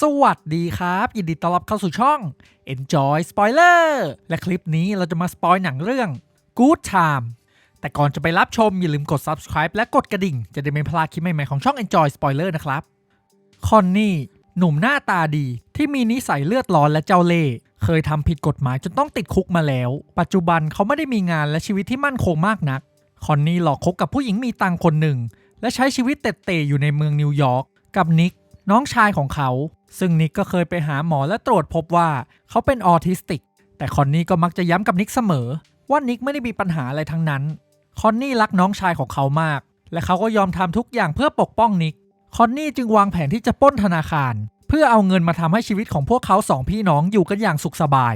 สวัสดีครับ ยินดีต้อนรับเข้าสู่ช่อง Enjoy Spoiler และคลิปนี้เราจะมาสปอยหนังเรื่อง Good Time แต่ก่อนจะไปรับชมอย่าลืมกด subscribe และกดกระดิ่ง จะได้ไม่พลาดคลิปใหม่ๆของช่อง Enjoy Spoiler นะครับ คอนนี่ หนุ่มหน้าตาดีที่มีนิสัยเลือดร้อนและเจ้าเล่ห์เคยทำผิดกฎหมายจนต้องติดคุกมาแล้ว ปัจจุบันเขาไม่ได้มีงานและชีวิตที่มั่นคงมากนัก คอนนี่หลอกคบกับผู้หญิงมีตังค์คนหนึ่ง และใช้ชีวิตเตะๆอยู่ในเมืองนิวยอร์กกับนิกน้องชายของเขา ซึ่งนิกก็เคยไปหาหมอและตรวจพบว่าเขาเป็นออทิสติก แต่คอนนี่ก็มักจะย้ำกับนิกเสมอ ว่านิกไม่ได้มีปัญหาอะไรทั้งนั้น คอนนี่รักน้องชายของเขามาก และเขาก็ยอมทำทุกอย่างเพื่อปกป้องนิก คอนนี่จึงวางแผนที่จะปล้นธนาคาร เพื่อเอาเงินมาทำให้ชีวิตของพวกเขาสองพี่น้องอยู่กันอย่างสุขสบาย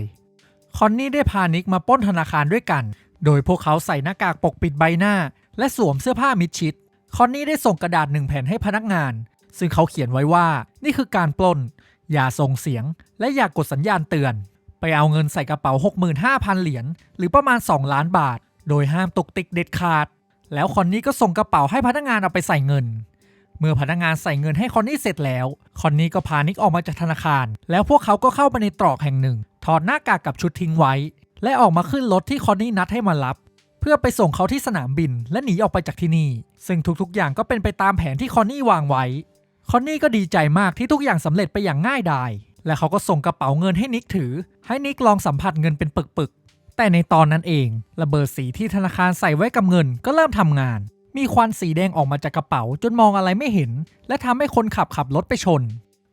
คอนนี่ได้พานิกมาปล้นธนาคารด้วยกัน โดยพวกเขาใส่หน้ากากปกปิดใบหน้า และสวมเสื้อผ้ามิดชิด คอนนี่ได้ส่งกระดาษหนึ่งแผ่นให้พนักงาน ซึ่งเขาเขียนไว้ว่านี่คือการปล้น อย่าส่งเสียง และอย่ากกดสัญญาณเตือน ไปเอาเงินใส่กระเป๋า 65,000 เหรียญหรือประมาณ 2 ล้านบาท โดยห้ามตกติกเด็ดขาด แล้วคอนนี่ก็ส่งกระเป๋าให้พนักงานเอาไปใส่เงิน เมื่อพนักงานใส่เงินให้คอนนี่เสร็จแล้ว คอนนี่ก็พานิกออกมาจากธนาคาร แล้วพวกเขาก็เข้าไปในตรอกแห่งหนึ่ง ถอดหน้ากากกับชุดทิ้งไว้ และออกมาขึ้นรถที่คอนนี่นัดให้มารับเพื่อไปส่งเขาที่สนามบินและหนีออกไปจากที่นี่ ซึ่งทุกๆอย่างก็เป็นไปตามแผนที่คอนนี่วางไว้ คอนนี่ก็ดีใจมากที่ทุกอย่างสำเร็จไปอย่างง่ายดาย และเขาก็ส่งกระเป๋าเงินให้นิกถือ ให้นิกลองสัมผัสเงินเป็นปึกๆ แต่ในตอนนั้นเอง ระเบิดสีที่ธนาคารใส่ไว้กับเงินก็เริ่มทำงาน มีควันสีแดงออกมาจากกระเป๋าจนมองอะไรไม่เห็น และทำให้คนขับขับรถไปชน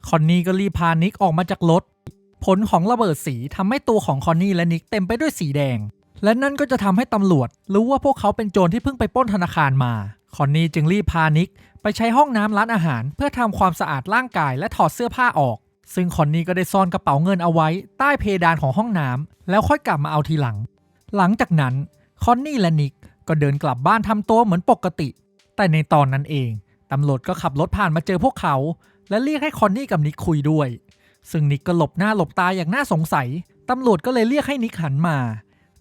คอนนี่ก็รีบพานิกออกมาจากรถ ผลของระเบิดสีทำให้ตัวของคอนนี่และนิกเต็มไปด้วยสีแดง และนั่นก็จะทำให้ตำรวจรู้ว่าพวกเขาเป็นโจรที่เพิ่งไปปล้นธนาคารมา คอนนี่จึงรีบพานิกไปใช้ห้องน้ำร้านอาหาร เพื่อทำความสะอาดร่างกายและถอดเสื้อผ้าออก ซึ่งคอนนี่ก็ได้ซ่อนกระเป๋าเงินเอาไว้ ใต้เพดานของห้องน้ำแล้วค่อยกลับมาเอาทีหลัง หลังจากนั้นคอนนี่และนิกก็เดินกลับบ้านทำตัวเหมือนปกติ แต่ในตอนนั้นเองตำรวจก็ขับรถผ่านมาเจอพวกเขา และเรียกให้คอนนี่กับนิกคุยด้วย ซึ่งนิกก็หลบหน้าหลบตาอย่างน่าสงสัยตำรวจก็เลยเรียกให้นิกหันมา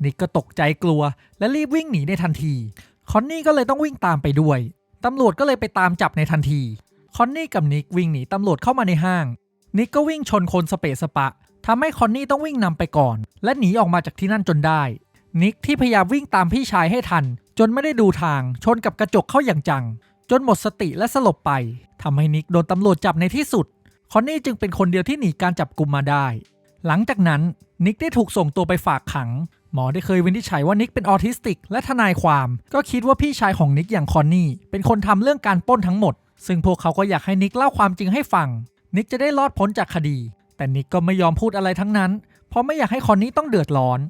นิกก็ตกใจกลัว และรีบวิ่งหนีในทันที คอนนี่ก็เลยต้องวิ่งตามไปด้วย ตำรวจก็เลยไปตามจับในทันที คอนนี่กับนิกวิ่งหนีตำรวจเข้ามาในห้าง นิกก็วิ่งชนคนสเปะสปะทำให้คอนนี่ต้องวิ่งนำไปก่อน และหนีออกมาจากที่นั่นจนได้ นิกที่พยายามวิ่งตามพี่ชายให้ทัน จนไม่ได้ดูทาง ชนกับกระจกเข้าอย่างจัง จนหมดสติและสลบไปทำให้นิกโดนตำรวจจับในที่สุด คอนนี่จึงเป็นคนเดียวที่หนีการจับกุมมาได้ หลังจากนั้นนิกได้ถูกส่งตัวไปฝากขัง หมอได้เคยวินิจฉัยว่านิกเป็นออทิสติก และทนายความ ก็คิดว่าพี่ชายของนิกอย่างคอนนี่เป็นคนทำเรื่องการป้นทั้งหมด ซึ่งพวกเขาก็อยากให้นิกเล่าความจริงให้ฟัง นิกจะได้รอดพ้นจากคดี แต่นิกก็ไม่ยอมพูดอะไรทั้งนั้น เพราะไม่อยากให้คอนนี่ต้องเดือดร้อน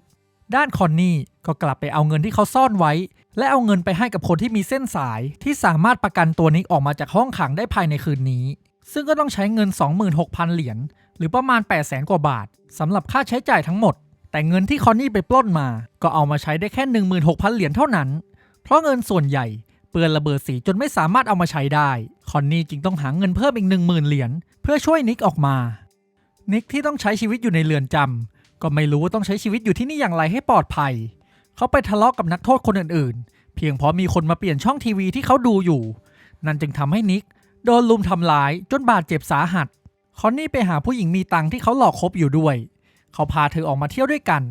ด้านคอนนี่ก็กลับไปเอาเงินที่เขาซ่อนไว้ และเอาเงินไปให้กับคนที่มีเส้นสาย ที่สามารถประกันตัวนิกออกมาจากห้องขังได้ภายในคืนนี้ ซึ่งก็ต้องใช้เงิน 26,000 เหรียญหรือประมาณ 800,000กว่าบาทสำหรับค่าใช้จ่ายทั้งหมด แต่เงินที่คอนนี่ไปปล้นมา ก็เอามาใช้ได้แค่ 16,000 เหรียญเท่านั้น เพราะเงินส่วนใหญ่เปื้อนระเบิดสีจนไม่สามารถเอามาใช้ได้ คอนนี่จึงต้องหาเงินเพิ่มอีก 10,000 เหรียญเพื่อช่วยนิกออกมา นิกที่ต้องใช้ชีวิตอยู่ในเรือนจำก็ไม่รู้ว่าต้องใช้ชีวิตอยู่ที่นี่อย่างไรให้ปลอดภัย เขาไปทะเลาะกับนักโทษคนอื่นๆ เพียงเพราะมีคนมาเปลี่ยนช่องทีวีที่เขาดูอยู่ นั่นจึงทำให้นิกโดนลุมทำร้ายจนบาดเจ็บสาหัส คอนนี่ไปหาผู้หญิงมีตังค์ที่เขาหลอกคบอยู่ด้วย เขาพาเธอออกมาเที่ยวด้วยกัน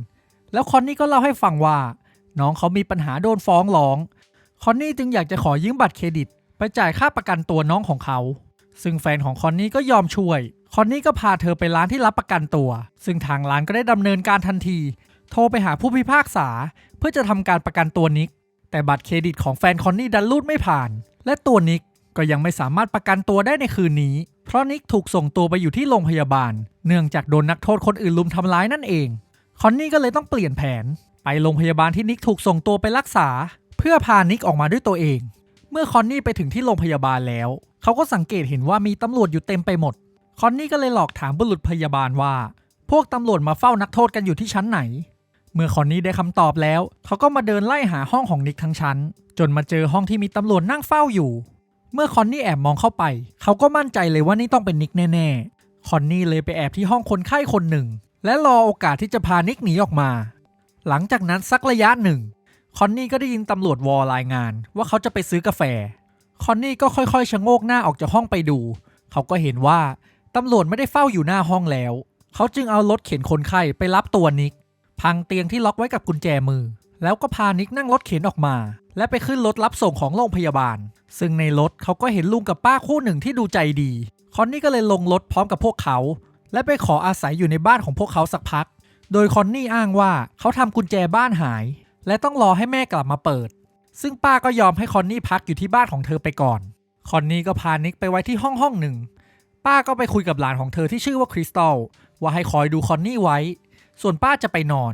แล้วคอนนี่ก็เล่าให้ฟังว่า น้องเขามีปัญหาโดนฟ้องร้อง คอนนี่จึงอยากจะขอยืมบัตรเครดิต ไปจ่ายค่าประกันตัวน้องของเขา ซึ่งแฟนของคอนนี่ก็ยอมช่วย คอนนี่ก็พาเธอไปร้านที่รับประกันตัว ซึ่งทางร้านก็ได้ดำเนินการทันที โทรไปหาผู้พิพากษา เพื่อจะทำการประกันตัวนิก แต่บัตรเครดิตของแฟนคอนนี่ดันรูดไม่ผ่าน และตัวนิกก็ยังไม่สามารถประกันตัวได้ในคืนนี้ เพราะนิกถูกส่งตัวไปอยู่ที่โรงพยาบาล เนื่องจากโดนนักโทษคนอื่นลุมทำร้ายนั่นเอง คอนนี่ก็เลยต้องเปลี่ยนแผน ไปโรงพยาบาลที่นิกถูกส่งตัวไปรักษา เพื่อพานิกออกมาด้วยตัวเอง เมื่อคอนนี่ไปถึงที่โรงพยาบาลแล้ว เขาก็สังเกตเห็นว่ามีตำรวจอยู่เต็มไปหมด คอนนี่ก็เลยหลอกถามบุรุษพยาบาลว่า พวกตำรวจมาเฝ้านักโทษกันอยู่ที่ชั้นไหน เมื่อคอนนี่ได้คำตอบแล้ว เขาก็มาเดินไล่หาห้องของนิกทั้งชั้น จนมาเจอห้องที่มีตำรวจนั่งเฝ้าอยู่เมื่อคอนนี่แอบมองเข้าไป เขาก็มั่นใจเลยว่านี่ต้องเป็นนิกแน่ๆ คอนนี่เลยไปแอบที่ห้องคนไข้คนหนึ่ง และรอโอกาสที่จะพานิกหนีออกมา หลังจากนั้นสักระยะหนึ่ง คอนนี่ก็ได้ยินตำรวจวอรายงาน ว่าเขาจะไปซื้อกาแฟ คอนนี่ก็ค่อยๆชะโงกหน้าออกจากห้องไปดู เขาก็เห็นว่าตำรวจไม่ได้เฝ้าอยู่หน้าห้องแล้ว เขาจึงเอารถเข็นคนไข้ไปรับตัวนิก พังเตียงที่ล็อกไว้กับกุญแจมือ แล้วก็พานิกนั่งรถเข็นออกมา และไปขึ้นรถรับส่งของโรงพยาบาล ซึ่งในรถเขาก็เห็นลุงกับป้าคู่หนึ่งที่ดูใจดี คอนนี่ก็เลยลงรถพร้อมกับพวกเขา และไปขออาศัยอยู่ในบ้านของพวกเขาสักพัก โดยคอนนี่อ้างว่าเขาทำกุญแจบ้านหาย และต้องรอให้แม่กลับมาเปิด ซึ่งป้าก็ยอมให้คอนนี่พักอยู่ที่บ้านของเธอไปก่อน คอนนี่ก็พานิกไปไว้ที่ห้องห้องหนึ่ง ป้าก็ไปคุยกับหลานของเธอที่ชื่อว่าคริสตัลว่าให้คอยดูคอนนี่ไว้ ส่วนป้าจะไปนอน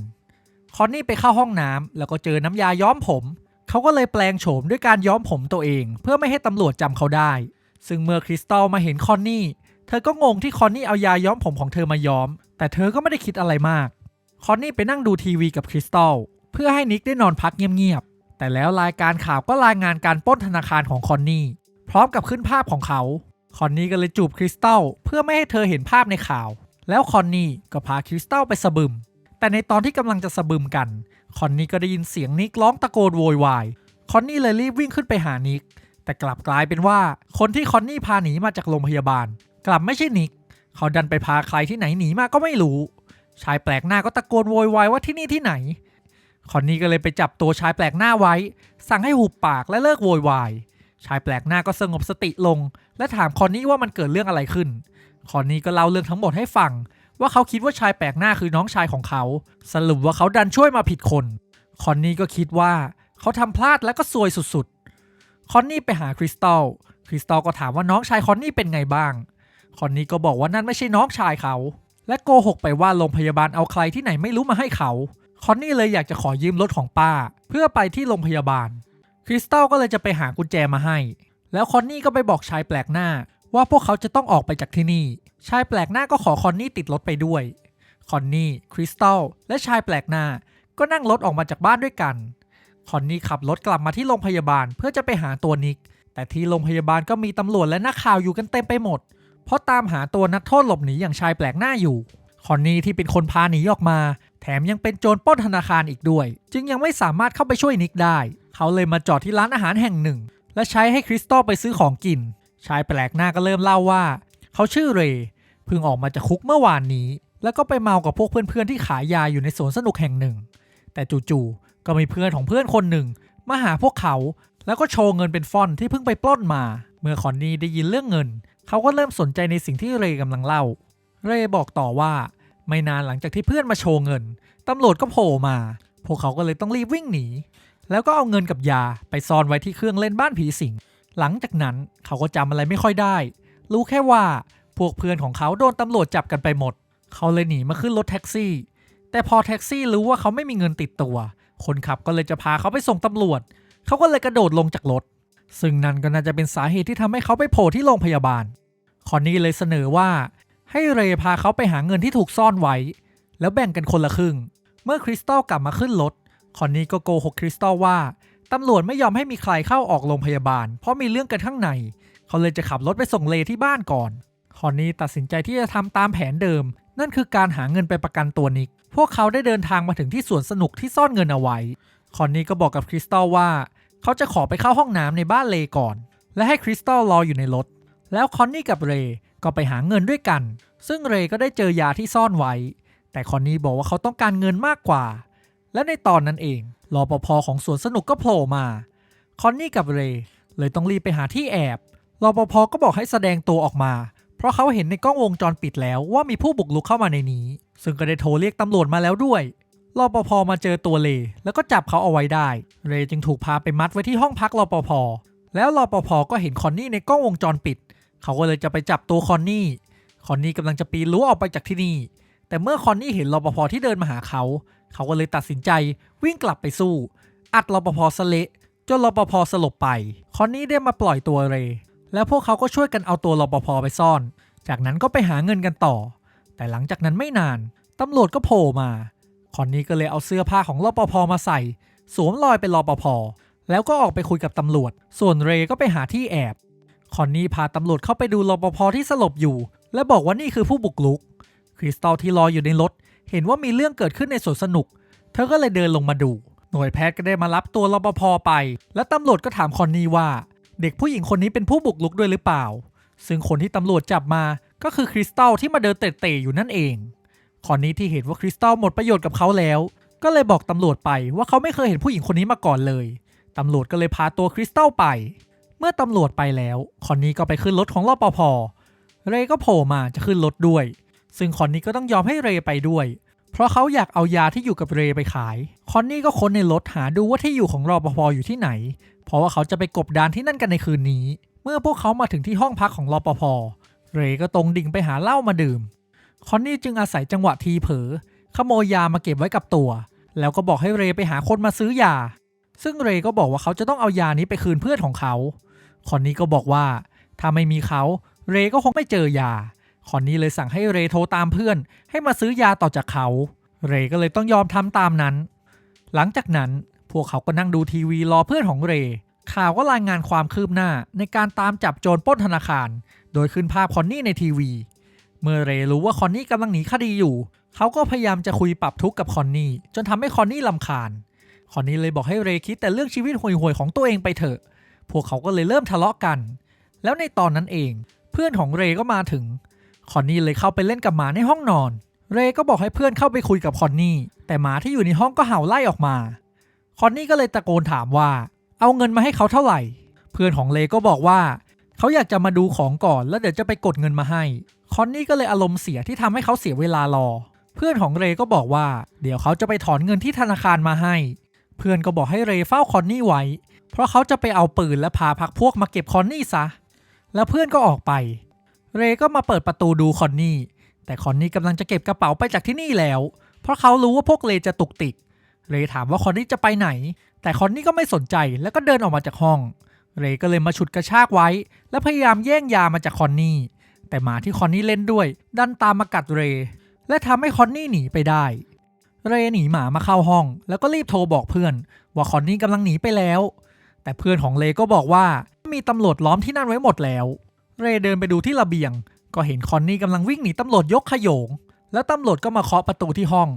คอนนี่ไปเข้าห้องน้ำแล้วก็เจอน้ำยาย้อมผม เขาก็เลยแปลงโฉมด้วยการย้อมผมตัวเอง เพื่อไม่ให้ตำรวจจำเขาได้ ซึ่งเมื่อคริสตัลมาเห็นคอนนี่ เธอก็งงที่คอนนี่เอายาย้อมผมของเธอมาย้อม แต่เธอก็ไม่ได้คิดอะไรมาก คอนนี่ไปนั่งดูทีวีกับคริสตัลเพื่อให้นิกได้นอนพักเงียบๆ แต่แล้วรายการข่าวก็รายงานการป้นธนาคารของคอนนี่พร้อมกับขึ้นภาพของเขา คอนนี่ก็เลยจูบคริสตัลเพื่อไม่ให้เธอเห็นภาพในข่าว แล้วคอนนี่ก็พาคริสตัลไปสะบึม แต่ในตอนที่กำลังจะสะบึมกัน คอนนี่ก็ได้ยินเสียงนิกร้องตะโกนโวยวาย คอนนี่เลยรีบวิ่งขึ้นไปหานิก แต่กลับกลายเป็นว่าคนที่คอนนี่พาหนีมาจากโรงพยาบาล กลับไม่ใช่นิก เขาดันไปพาใครที่ไหนหนีมาก็ไม่รู้ ชายแปลกหน้าก็ตะโกนโวยวายว่าที่นี่ที่ไหน คอนนี่ก็เลยไปจับตัวชายแปลกหน้าไว้ สั่งให้หุบปากและเลิกโวยวาย ชายแปลกหน้าก็สงบสติลง และถามคอนนี่ว่ามันเกิดเรื่องอะไรขึ้น คอนนี่ก็เล่าเรื่องทั้งหมดให้ฟัง ว่าเขาคิดว่าชายแปลกหน้าคือน้องชายของเขา สรุปว่าเขาดันช่วยมาผิดคน คอนนี่ก็คิดว่าเขาทำพลาดและก็ซวยสุด คอนนี่ไปหาคริสตัล คริสตัลก็ถามว่าน้องชายคอนนี่เป็นไงบ้าง คอนนี่ก็บอกว่านั่นไม่ใช่น้องชายเขา และโกหกไปว่าโรงพยาบาลเอาใครที่ไหนไม่รู้มาให้เขา คอนนี่เลยอยากจะขอยืมรถของป้า เพื่อไปที่โรงพยาบาล คริสตัลก็เลยจะไปหากุญแจมาให้ แล้วคอนนี่ก็ไปบอกชายแปลกหน้า ว่าพวกเขาจะต้องออกไปจากที่นี่ ชายแปลกหน้าก็ขอคอนนี่ติดรถไปด้วย คอนนี่ คริสตัล และชายแปลกหน้าก็นั่งรถออกมาจากบ้านด้วยกัน คอนนี่ขับรถกลับมาที่โรงพยาบาลเพื่อจะไปหาตัวนิก แต่ที่โรงพยาบาลก็มีตำรวจและนักข่าวอยู่กันเต็มไปหมด เพราะตามหาตัวนักโทษหลบหนีอย่างชายแปลกหน้าอยู่ คอนนี่ที่เป็นคนพาหนีออกมา แถมยังเป็นโจรปล้นธนาคารอีกด้วย จึงยังไม่สามารถเข้าไปช่วยนิกได้ เขาเลยมาจอดที่ร้านอาหารแห่งหนึ่ง และใช้ให้คริสตัลไปซื้อของกิน ชายแปลกหน้าก็เริ่มเล่าว่า เขาชื่อเรย์เพิ่งออกมาจากคุกเมื่อวานนี้ แล้วก็ไปเมากับพวกเพื่อนๆที่ขายยาอยู่ในสวนสนุกแห่งหนึ่ง แต่จู่ๆ ก็มีเพื่อนของเพื่อนคนหนึ่ง มาหาพวกเขา แล้วก็โชว์เงินเป็นฟอนที่เพิ่งไปปล้นมา เมื่อคอนนี่ได้ยินเรื่องเงิน เขาก็เริ่มสนใจในสิ่งที่เรย์กำลังเล่า เรย์บอกต่อว่า ไม่นานหลังจากที่เพื่อนมาโชว์เงินตำรวจก็โผล่มา พวกเขาก็เลยต้องรีบวิ่งหนี แล้วก็เอาเงินกับยาไปซ่อนไว้ที่เครื่องเล่นบ้านผีสิง หลังจากนั้นเขาก็จำอะไรไม่ค่อยได้ รู้แค่ว่าพวกเพื่อนของเขาโดนตำรวจจับกันไปหมด เขาเลยหนีมาขึ้นรถแท็กซี่ แต่พอแท็กซี่รู้ว่าเขาไม่มีเงินติดตัว คนขับก็เลยจะพาเขาไปส่งตำรวจ เขาก็เลยกระโดดลงจากรถ ซึ่งนั่นก็น่าจะเป็นสาเหตุที่ทำให้เขาไปโผล่ที่โรงพยาบาล คอนนี่เลยเสนอว่า ให้เรย์พาเขาไปหาเงินที่ถูกซ่อนไว้ แล้วแบ่งกันคนละครึ่ง เมื่อคริสตัลกลับมาขึ้นรถ คอนนี่ก็โกหกคริสตัลว่าตำรวจไม่ยอมให้มีใครเข้าออกโรงพยาบาล เพราะมีเรื่องกันข้างใน เขาเลยจะขับรถไปส่งเลที่บ้านก่อน คอนนี่ตัดสินใจที่จะทำตามแผนเดิม นั่นคือการหาเงินไปประกันตัวนิก พวกเขาได้เดินทางมาถึงที่สวนสนุกที่ซ่อนเงินเอาไว้ คอนนี่ก็บอกกับคริสตัลว่า เขาจะขอไปเข้าห้องน้ำในบ้านเลก่อน และให้คริสตัลรออยู่ในรถ แล้วคอนนี่กับเรก็ไปหาเงินด้วยกัน ซึ่งเรก็ได้เจอยาที่ซ่อนไว้ แต่คอนนี่บอกว่าเขาต้องการเงินมากกว่า และในตอนนั้นเองรอปภของสวนสนุกก็โผล่มา คอนนี่กับเรเลยต้องรีบไปหาที่แอบรอปภก็บอกให้แสดงตัวออกมา เพราะเขาเห็นในกล้องวงจรปิดแล้วว่ามีผู้บุกรุกเข้ามาในนี้ ซึ่งก็ได้โทรเรียกตำรวจมาแล้วด้วยรปภมาเจอตัวเล แล้วก็จับเขาเอาไว้ได้ เรจึงถูกพาไปมัดไว้ที่ห้องพักรปภแล้วรปภก็เห็นคอนนี่ในกล้องวงจรปิด เขาก็เลยจะไปจับตัวคอนนี่คอนนี่กำลังจะปีนรั้วออกไปจากที่นี่ แต่เมื่อคอนนี่เห็นรปภที่เดินมาหาเขา เขาก็เลยตัดสินใจวิ่งกลับไปสู้ อัดรปภสเละจนรปภสลบไป คอนนี่ได้มาปล่อยตัวเร แล้วพวกเขาก็ช่วยกันเอาตัวรปภไปซ่อน จากนั้นก็ไปหาเงินกันต่อ แต่หลังจากนั้นไม่นาน ตำรวจก็โผล่มา คอนนี่ก็เลยเอาเสื้อผ้าของรอปภมาใส่ สวมรอยเป็นรอปภแล้วก็ออกไปคุยกับตำรวจ ส่วนเรย์ก็ไปหาที่แอบ คอนนี่พาตำรวจเข้าไปดูรปภที่สลบอยู่ และบอกว่านี่คือผู้บุกรุก คริสตัลที่รออยู่ในรถ เห็นว่ามีเรื่องเกิดขึ้นในสวนสนุก เธอก็เลยเดินลงมาดู หน่วยแพทย์ก็ได้มารับตัวรปภไป และตำรวจก็ถามคอนนี่ว่า เด็กผู้หญิงคนนี้เป็นผู้บุกรุกด้วยหรือเปล่า ซึ่งคนที่ตำรวจจับมา ก็คือคริสตัลที่มาเดินเตะๆอยู่นั่นเองคอนนี้ที่เห็นว่าคริสตัลหมดประโยชน์กับเขาแล้ว ก็เลยบอกตำรวจไปว่าเขาไม่เคยเห็นผู้หญิงคนนี้มาก่อนเลย ตำรวจก็เลยพาตัวคริสตัลไป เมื่อตำรวจไปแล้วคอนนี้ก็ไปขึ้นรถของรปภเรย์ก็โผล่มาจะขึ้นรถด้วย ซึ่งคอนนี้ก็ต้องยอมให้เรย์ไปด้วย เพราะเขาอยากเอายาที่อยู่กับเรย์ไปขาย คอนนี่ก็ค้นในรถหาดูว่าที่อยู่ของรอปภอยู่ที่ไหน เพราะว่าเขาจะไปกบดานที่นั่นกันในคืนนี้ เมื่อพวกเขามาถึงที่ห้องพักของรอปภ เรย์ก็ตรงดิ่งไปหาเหล้ามาดื่ม คอนนี่จึงอาศัยจังหวะทีเผลอขโมยยามาเก็บไว้กับตัว แล้วก็บอกให้เรย์ไปหาคนมาซื้อยา ซึ่งเรย์ก็บอกว่าเขาจะต้องเอายานี้ไปคืนเพื่อนของเขา คอนนี่ก็บอกว่า ถ้าไม่มีเขาเรย์ก็คงไม่เจอยา คอนนี่เลยสั่งให้เรย์โทรตามเพื่อน ให้มาซื้อยาต่อจากเขา เรย์ก็เลยต้องยอมทำตามนั้น หลังจากนั้นพวกเขาก็นั่งดูทีวีรอเพื่อนของเรย์ข่าวก็รายงานความคืบหน้าในการตามจับโจรปล้นธนาคาร โดยขึ้นภาพคอนนี่ในทีวี เมื่อเรรู้ว่าคอนนี่กำลังหนีคดีอยู่ เขาก็พยายามจะคุยปรับทุกข์กับคอนนี่จนทำให้คอนนี่ลำคาญ คอนนี่เลยบอกให้เรคิดแต่เรื่องชีวิตห่วยๆของตัวเองไปเถอะ พวกเขาก็เลยเริ่มทะเลาะกัน แล้วในตอนนั้นเอง เพื่อนของเรก็มาถึง คอนนี่เลยเข้าไปเล่นกับหมาในห้องนอน เรก็บอกให้เพื่อนเข้าไปคุยกับคอนนี่ แต่หมาที่อยู่ในห้องก็เห่าไล่ออกมา คอนนี่ก็เลยตะโกนถามว่า เอาเงินมาให้เขาเท่าไหร่ เพื่อนของเรก็บอกว่า เขาอยากจะมาดูของก่อนแล้วเดี๋ยวจะไปกดเงินมาให้ คอนนี่ก็เลยอารมณ์เสียที่ทำให้เขาเสียเวลารอ เพื่อนของเรก็บอกว่า เดี๋ยวเขาจะไปถอนเงินที่ธนาคารมาให้ เพื่อนก็บอกให้เรเฝ้าคอนนี่ไว้ เพราะเขาจะไปเอาปืนและพาพักพวกมาเก็บคอนนี่ซะ แล้วเพื่อนก็ออกไป เรก็มาเปิดประตูดูคอนนี่ แต่คอนนี่กำลังจะเก็บกระเป๋าไปจากที่นี่แล้ว เพราะเขารู้ว่าพวกเรจะตุกติก เรถามว่าคอนนี่จะไปไหน แต่คอนนี่ก็ไม่สนใจแล้วก็เดินออกมาจากห้อง เรย์ก็เลยมาฉุดกระชากไว้ และพยายามแย่งยามาจากคอนนี่ แต่หมาที่คอนนี่เล่นด้วย ดันตามมากัดเรย์และทำให้คอนนี่หนีไปได้ เรย์หนีหมามาเข้าห้อง แล้วก็รีบโทรบอกเพื่อน ว่าคอนนี่กำลังหนีไปแล้ว แต่เพื่อนของเรย์ก็บอกว่ามีตำรวจล้อมที่นั่นไว้หมดแล้ว เรย์เดินไปดูที่ระเบียง ก็เห็นคอนนี่กำลังวิ่งหนีตำรวจยกขยง แล้วตำรวจก็มาเคาะประตูที่ห้อง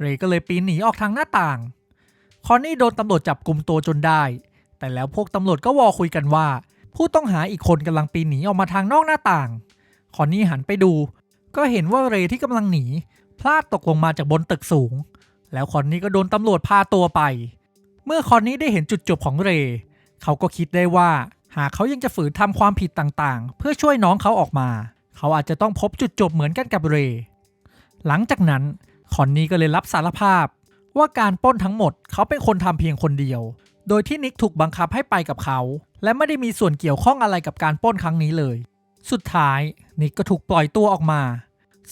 เรย์ก็เลยปีนหนีออกทางหน้าต่าง คอนนี่โดนตำรวจจับกลุ่มตัวจนได้ แต่แล้วพวกตำรวจก็วอคุยกันว่า ผู้ต้องหาอีกคนกำลังปีนหนีออกมาทางนอกหน้าต่าง คอนนี่หันไปดู ก็เห็นว่าเรที่กำลังหนี พลาดตกลงมาจากบนตึกสูง แล้วคอนนี่ก็โดนตำรวจพาตัวไป เมื่อคอนนี่ได้เห็นจุดจบของเร เขาก็คิดได้ว่า หากเขายังจะฝืนทำความผิดต่างๆ เพื่อช่วยน้องเขาออกมา เขาอาจจะต้องพบจุดจบเหมือนกันกับเร หลังจากนั้นคอนนี่ก็เลยรับสารภาพว่าการป้นทั้งหมดเขาเป็นคนทำเพียงคนเดียว โดยที่นิกถูกบังคับให้ไปกับเขา และไม่ได้มีส่วนเกี่ยวข้องอะไรกับการปล้นครั้งนี้เลย สุดท้ายนิกก็ถูกปล่อยตัวออกมา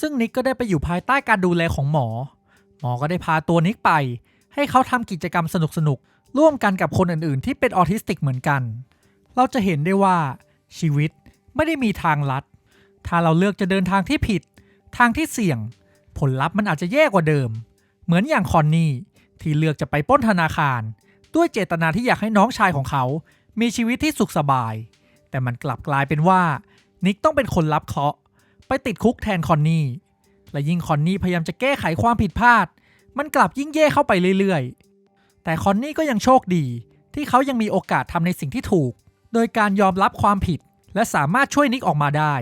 ซึ่งนิกก็ได้ไปอยู่ภายใต้การดูแลของหมอ หมอก็ได้พาตัวนิกไป ให้เขาทำกิจกรรมสนุกๆร่วมกันกับคนอื่นๆ ที่เป็นออทิสติกเหมือนกัน เราจะเห็นได้ว่า ชีวิตไม่ได้มีทางลัด ถ้าเราเลือกจะเดินทางที่ผิด ทางที่เสี่ยง ผลลัพธ์มันอาจจะแย่กว่าเดิม เหมือนอย่างคอนนี่ที่เลือกจะไปป้นธนาคาร ด้วยเจตนาที่อยากให้น้องชายของเขา มีชีวิตที่สุขสบาย แต่มันกลับกลายเป็นว่านิกต้องเป็นคนรับเคราะห์ไปติดคุกแทนคอนนี่และยิ่งคอนนี่พยายามจะแก้ไขความผิดพลาด มันกลับยิ่งแย่เข้าไปเรื่อยๆ แต่คอนนี่ก็ยังโชคดี ที่เขายังมีโอกาสทำในสิ่งที่ถูก โดยการยอมรับความผิด และสามารถช่วยนิกออกมาได้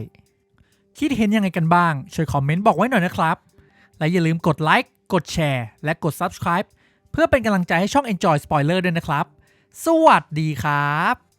คิดเห็นยังไงกันบ้าง ช่วยคอมเมนต์บอกไว้หน่อยนะครับ และอย่าลืมกดไลค์กดแชร์และกด Subscribe เพื่อเป็นกำลังใจให้ช่อง Enjoy Spoiler ด้วยนะครับ สวัสดีครับ